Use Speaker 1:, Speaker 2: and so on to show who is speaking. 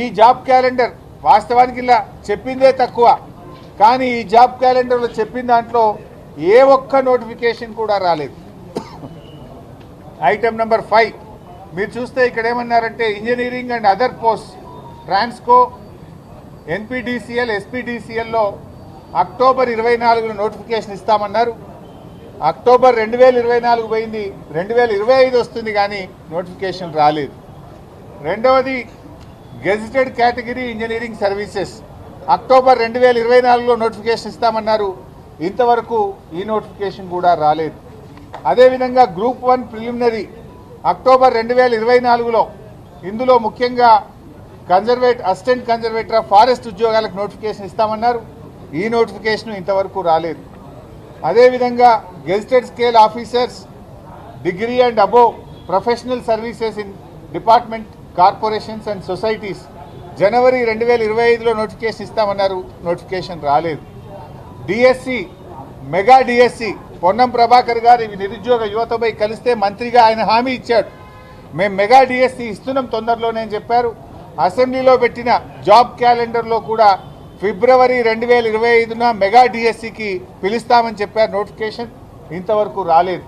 Speaker 1: ఈ job calendar వాస్తవానికి ఇలా చెప్పిందే తక్కువ. కానీ ఈ జాబ్ క్యాలెండర్లో చెప్పిన దాంట్లో ఏ ఒక్క నోటిఫికేషన్ కూడా రాలేదు. Item number five. మీరు చూస్తే ఇక్కడ ఏమన్నారంటే engineering and other post Transco NPDCL ఎస్పీడీసీఎల్లో October ఇరవై నాలుగున నోటిఫికేషన్ ఇస్తామన్నారు. అక్టోబర్ రెండు వేల ఇరవై నాలుగు పోయింది. రెండు వేల ఇరవై ఐదు వస్తుంది కానీ నోటిఫికేషన్ రాలేదు. రెండవది gazetted category engineering services. October రెండు వేల ఇరవై నాలుగులో నోటిఫికేషన్ ఇస్తామన్నారు. ఇంతవరకు ఈ నోటిఫికేషన్ కూడా రాలేదు. అదేవిధంగా గ్రూప్ వన్ ప్రిలిమినరీ అక్టోబర్ రెండు వేల ఇరవై నాలుగులో ఇందులో ముఖ్యంగా కన్జర్వేట్ అసిస్టెంట్ కన్జర్వేటర్ ఆఫ్ ఫారెస్ట్ ఉద్యోగాలకు నోటిఫికేషన్ ఇస్తామన్నారు. ఈ నోటిఫికేషన్ ఇంతవరకు రాలేదు. అదేవిధంగా gazetted scale officers degree and above professional services in department corporations and societies జనవరి రెండు వేల ఇరవై ఐదులో నోటిఫికేషన్ ఇస్తామన్నారు. నోటిఫికేషన్ రాలేదు. DSC mega DSC Ponnam Prabhakar గారు ఇవి నిరుద్యోగ యువతపై కలిస్తే మంత్రిగా ఆయన హామీ ఇచ్చాడు. మేము మెగా డిఎస్సి ఇస్తున్నాం తొందరలోనే అని చెప్పారు. అసెంబ్లీలో పెట్టిన జాబ్ క్యాలెండర్లో కూడా ఫిబ్రవరి రెండు వేల ఇరవై ఐదున మెగా డిఎస్సికి పిలుస్తామని చెప్పారు. నోటిఫికేషన్ ఇంతవరకు రాలేదు.